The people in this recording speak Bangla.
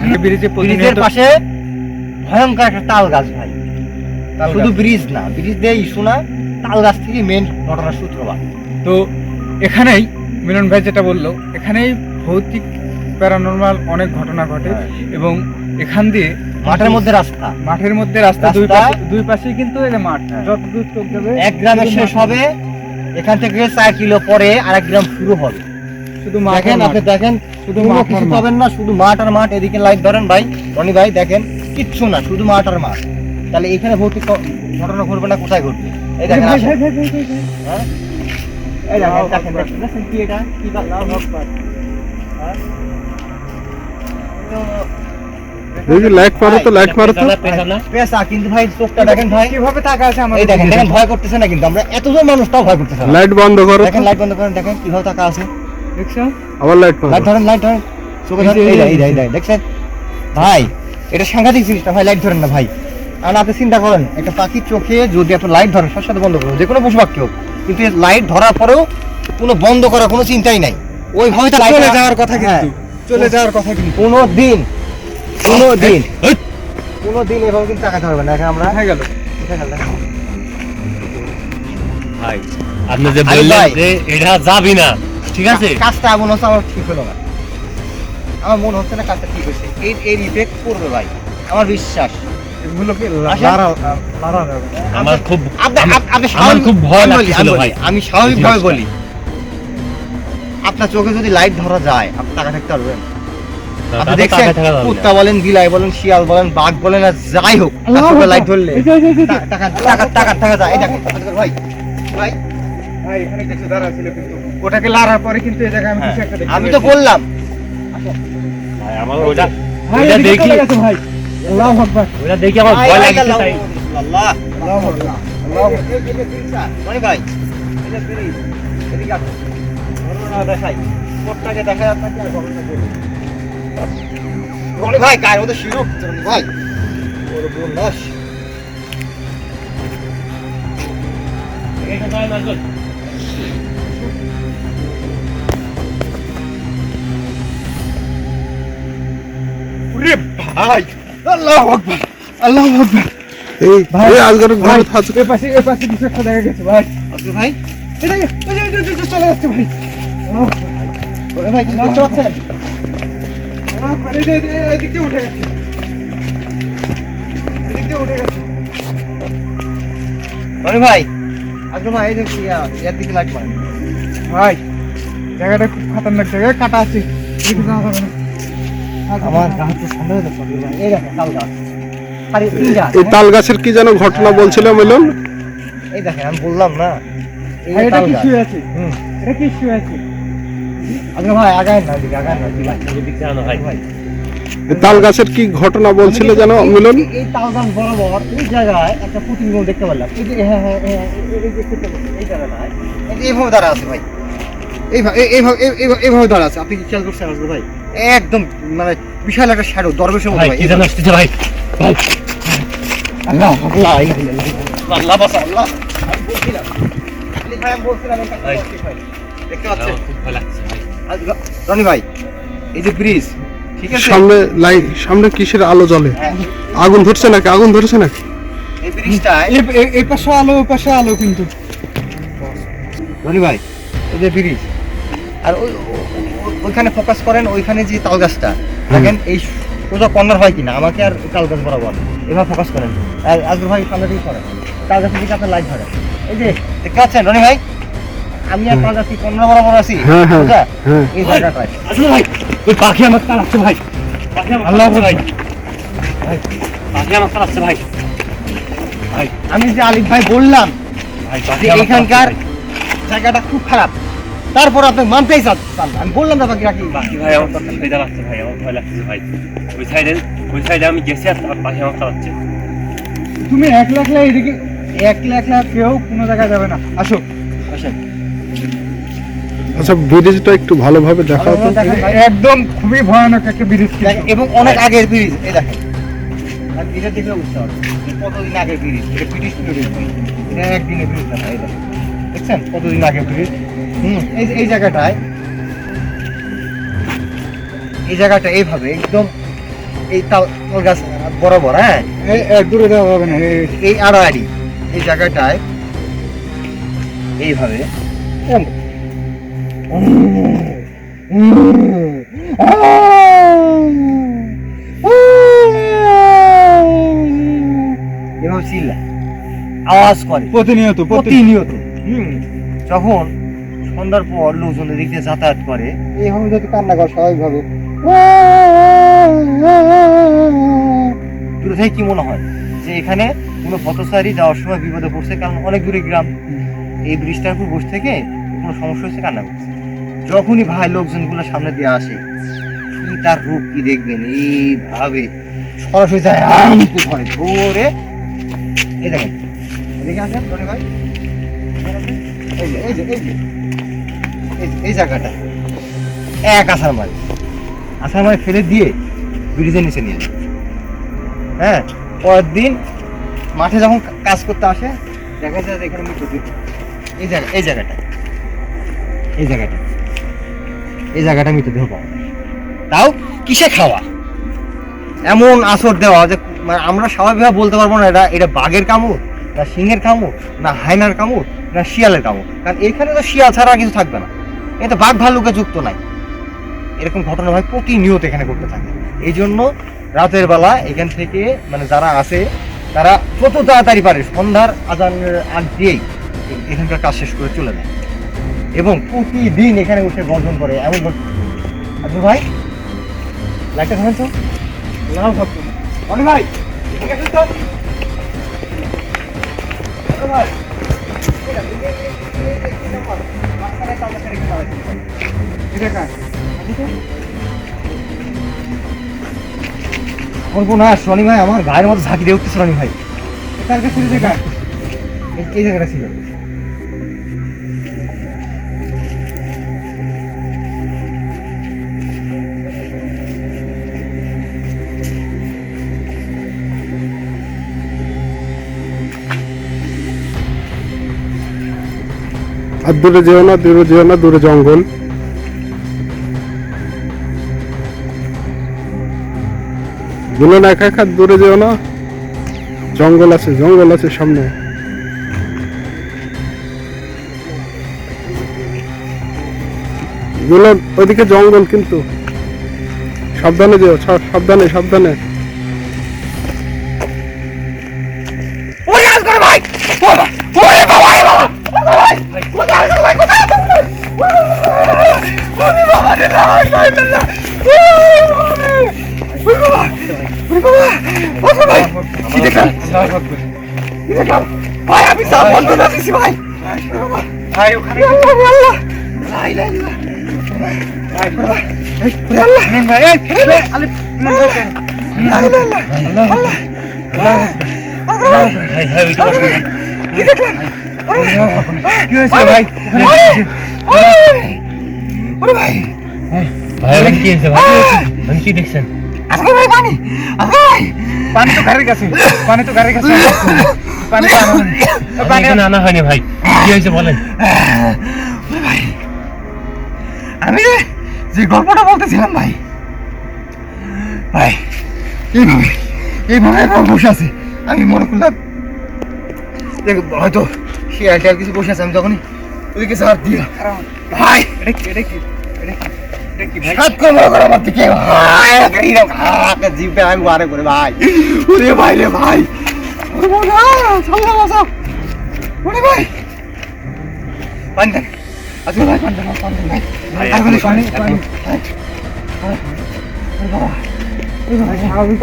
ব্রিজে ব্রিজের প্রতিনিয়ত পাশে ভয়ঙ্কর একটা তাল গাছ ভাই। শুধু ব্রিজ না ব্রিজ দিয়ে ইস্যু না তাল গাছ থেকে মেন ঘটনার সূত্রপাত। তো এখানেই মিলন ভাই যেটা বলল এখানেই ভৌতিক প্যারানর্মাল অনেক ঘটনা ঘটে হ্যাঁ। এবং এখান দিয়ে মাঠের মধ্যে রাস্তা। মাঠের মধ্যে রাস্তা দুই পাশে দুই পাশেই কিন্তু মাঠ হ্যাঁ। যত দূর চোখ যাবে এক গ্রামে শেষ হবে। এখান থেকে চার কিলো পরে আরেক গ্রাম শুরু হবে। শুধু দেখেন আপনি দেখেন। শুধু মাঠ কিছু। পাবেন না শুধু মাঠ আর মাঠ। এদিকে লাইট ধরেন ভাই রনি ভাই দেখেন। কিচ্ছু না শুধু মাঠ আর মাঠ। তাহলে এখানে ভৌতিক ঘটনা ঘটবে না কোথায় ঘটবে? এই দেখেন। হ্যাঁ? এই দেখেন কি এটা? কি ভগবান। হ্যাঁ? দেখি লাইট মারো তো লাইট মারো তো। পেশা কিন্তু ভাই চোখটা দেখেন ভাই। কীভাবে টাকা আছে আমার এই দেখেন দেখেন ভয় করতেছে না কিন্তু। আমরা এতজন মানুষটাও ভয় করতেছে না। লাইট বন্ধ করো দেখেন লাইট বন্ধ করেন দেখেন কীভাবে টাকা আছে। দেখছ? আবার লাইট মারো। লাইট ধরেন লাইট ধরেন। চোখে ধরেন। এই দেখ, এই দেখ, এই দেখছেন? ভাই এটা সাংঘাতিক জিনিসটা ভাই লাইট ধরেন না ভাই। আর আপনি চিন্তা করেন একটা পাখির চোখে যদি আপনি লাইট ধরেন সাথে সাথে বন্ধ করুন যে কোনো পশু পাখি হোক কিন্তু লাইট ধরার পরেও কোনো বন্ধ করার কোনো চিন্তাই নাই। ওইভাবে তো লাইট চলে যাওয়ার কথা কিন্তু। চলে যাওয়ার কথা কিন্তু। কোনো দিন কোনো দিন কোনো দিন এভাবে কিন্তু টাকা ধরবে না। এখন আমরা কোথায় গেল? ভাই আপনি যে বললেন যে এটা যাবি না ঠিক আছে? কাজটা এমন হচ্ছে আমার ঠিক হলো না। আমার মনে হচ্ছে না কাজটা ঠিক হয়েছে। এর এর ইফেক্ট পড়বে ভাই। আমার বিশ্বাস। আমার খুব আমার- খুব ভয় লাগছিল ভাই। আমি স্বাভাবিকভাবে। বলি। আপনার চোখে যদি লাইট ধরা যায় আপনি টাকা থাকতে পারবেন। আপনি দেখছেন। কুত্তা বলেন বিলাই বলেন শিয়াল বলেন বাঘ বলেন আর যাই হোক লাইট ধরলে টাকা টাকা টাকা টাকা যায় এই দেখেন ভাই ভাই ভাই এখানে কিছু দাঁড়া ছিল কিন্তু ওটাকে লারার পরে কিন্তু এই জায়গায় আমি কিছু একটা দেখতে হ্যাঁ, আমি তো বললাম ভাই, আমার ওটা ওটা দেখি ভাই আল্লাহু আকবার ওটা দেখি আমার ভয় লাগছে তাই আল্লাহ আল্লাহু আকবার এই- এই- এই- এই যে ব্রিজটা, রনি ভাই, এই যে এদিকে আসুন। ঘটনা দেখাই। কোটটাকে দেখাই আপনাকে আর ঘটনা বলি। ভাই, গায়ের মধ্যে শিরক, ভাই। ওরে। ওরে ভাই, আল্লাহু আকবার, আল্লাহু আকবার। এই ভাই, আজকের ঘরে থাকছে এ পাশে এ পাশে কিছু একটা দেখা গেছে ভাই আজকে ভাই, এটা চলে যাচ্ছে ভাই আল্লাহু ভাই, কিছু বুঝতে পারছেন? উঠে গেছে উঠে গেছে ভাই, ভাই, ইয়ার দিকে মারেন। ভাই জায়গাটা খুব খতরনাক জায়গা কাটা আছে আমার গাছ সন্দেহ। এই দেখেন, তাল গাছ। এই তাল গাছের কি যেন ঘটনা বলছিল মিলন এই দেখেন, আমি বললাম না এটা কি। শুয়ে আছে হুম। এটা কি শুয়ে আছে ভাই, আগায় না, আগায় না, তাল গাছের কি ঘটনা বলছিল যেন এই- মিলন এই- তাল গাছ বরাবর এই জায়গায় একটা প্রতিবিম্ব দেখতে পারলাম। এই যে হ্যাঁ হ্যাঁ হ্যাঁ এই- জায়গাটায় এইভাবে দাঁড়া আছে ভাই। এইভাবে এই- এইভাবে এই- এইভাবে- এইভাবে দাঁড়া আছে। আপনি কি খেয়াল করছেন আসলে ভাই? একদম মানে বিশাল একটা শ্যাডো দরবেশের মতো ভাই ভাই কি জানো আসতেছে ভাই। ভাই। আল্লাহ আল্লাহ আল্লাহ বাসা আল্লাহ। আমি বলছিলাম। আমি বলছিলাম দেখতে পাচ্ছেন? খুব লাগছে র- রনি ভাই এই যে ব্রিজ ঠিক আছে? সামনে লাইট সামনে কিসের আলো জ্বলে? হ্যাঁ, আগুন ধরছে নাকি? আগুন ধরছে নাকি? এই ব্রিজটায় এই- পাশে আলো ওই পাশে আলো কিন্তু। রনি ভাই এই যে ব্রিজ আর ওই ওইখানে ফোকাস করেন ওইখানে যে তাল গাছটা দেখেন এই সোজা কর্নার হয় কিনা আমাকে আর তাল গাছ বরাবর এভাবে ফোকাস করেন। আর আজকে ভাই সামনে দিকে করেন তাল গাছের দিকে আপনার লাইট ধরেন। এই যে দেখতে পাচ্ছেন রনি ভাই? আমি আর তাল গাছ কর্নার বরাবর আছি। হ্যাঁ, হ্যাঁ? হ্যাঁ। এই জায়গাটায়। আসলে ভাই ওই পাখি আমার তাড়াচ্ছে ভাই। পাখি আমার আল্লাহ ভাই। ভাই পাখি আমার তাড়াচ্ছে ভাই। ভাই। আমি যে আলিফ ভাই বললাম ভাই পাখি যে এখানকার জায়গাটা খুব খারাপ। তারপর আপনি মানতেই চাচ্ছেন আমি বললাম না বাকি রাখি ভাই। আমার তাড়াচ্ছে ভয় লাগছে ভাই আমার ভয় লাগছে ভাই। ওই সাইডে ওই সাইডে আমি গেছি আর পাখি আমার তাড়াচ্ছে তুমি একলা একলা এদিকে একলা একলা কেউ কোনো জায়গায় যাবে না। আসো। আসেন। আচ্ছা ব্রিজটা একটু ভালোভাবে দেখাও তো। একদম খুবই ভয়ানক একটা ব্রিজ এবং অনেক আগের ব্রিজ এই দেখেন। আর ব্রিজের বুঝতে কতদিন আগের ব্রিজ এটা ব্রিটিশ পিরিয়ডের ব্রিজ এটা একদিনের ব্রিজ না এই দেখেন। দেখছেন? কতদিন আগের ব্রিজ হুম এই এই জায়গাটায় এই জায়গাটা এইভাবে একদম এই তাল তাল গাছ বরাবর হ্যাঁ? এই এক দূরে দেওয়া হবে না এই আড়াআড়ি এই জায়গাটায় এইভাবে। এভাবে চিল্লা আওয়াজ করে। প্রতিনিয়ত প্রতিনিয়ত। হুম। যখন সন্ধ্যার পর লোকজন দিয়ে যাতায়াত করে এইভাবে যদি কান্না করে স্বাভাবিকভাবে দূরে থেকে কি মনে হয়? যে এখানে কোনো পথচারী যাওয়ার সময় বিপদে পড়ছে কারণ অনেক দূরে গ্রাম। এই ব্রিজটার উপর বসে থেকে কোনো সমস্যা হচ্ছে কান্না করছে। যখনই ভাই লোকজনগুলো সামনে দিয়ে আসে, কি তার রূপ কি দেখবেন? এইভাবে সরাসরি যায় আরামকে ধরে ধরে এই দেখেন, এদিকে আসেন রনি ভাই। এই এই জায়গাটা, এক আসার মারি। আসার মারি ফেলে দিয়ে ব্রিজের নিচে নিয়ে যায়। হ্যাঁ পরের দিন মাঠে যখন কাজ করতে আসে, দেখা যায় এখানে এই জায়গা, এই জায়গাটা এই জায়গাটা। এই জায়গাটা মৃতদেহ পাওয়া তাও কিসে খাওয়া? এমন আসর দেওয়া যে মানে আমরা স্বাভাবিকভাবে বলতে পারব না এটা এটা বাঘের কামড়, না সিংহের কামড়, না হায়নার কামড়, না শিয়ালের কামড়। কারণ এখানে তো শিয়াল ছাড়া কিছু থাকবে না। এটা বাঘ ভাল্লুকে যুক্ত নাই। এরকম ঘটনা ভাই প্রতিনিয়ত এখানে ঘটতে থাকে। এই জন্য রাতের বেলা এখান থেকে মানে যারা আসে, তারা যত তাড়াতাড়ি পারে সন্ধ্যার আজানের আগ দিয়েই এখানকার কাজ শেষ করে চলে যায়। এবং প্রতিদিন এখানে উঠে গর্জন করে, এমন ঘট- ভাই, লাইটটা থামেন তো। লাভ ভাবতো অনেক ভাই ঠিক আছে তো। ভাই আমার গায়ের মতো ঝাঁকি দিয়ে উঠতেছে রনি ভাই। তার কাছে এই জায়গাটা ছিল। আর দূরে যেও না, দূরে যেও না, দূরে জঙ্গল। দুলন একা একা দূরে যেও না। জঙ্গল আছে জঙ্গল আছে সামনে। ওদিকে জঙ্গল কিন্তু। সাবধানে যেও সাবধানে সাবধানে। ভাই ওখানে ভাই এই, ফেলে, আলে, নেন ভাই। ভাই ভাই ওইটা বসে নেই। কি হয়েছে ভাই ভাই কি হয়েছে? ভাই? আমি কি দেখছেন? পানি তো ঘরের কাছে পানি তো ঘরের কাছে পানি তো আনা হয়নি। আমি পানি এখানে আনা হয়নি ভাই। কি হয়েছে বলেন? আমি যে- গল্পটা বলতেছিলাম ভাই ভাই এইভাবে এইভাবে বসে আছে। আমি মনে করলাম হয়তো টিয়াল কিছু বসে আছে আমি তখনই ওদিকে সার দিয়া ভাই! এটা কি এটা কি এটা কি? এটা কি ভাই? হাত করে আমার দিকে। ভাই এইরকম হাতে জিভে আমি বারে করে ভাই। ওরে ভাই রে ভাই। ওরে ভাই পানি আজকে ভাই। পানি দেন ভাই ভাই, এখন- পানি এখন- পানি ওরে বাবা। ওরে স্বাভাবিক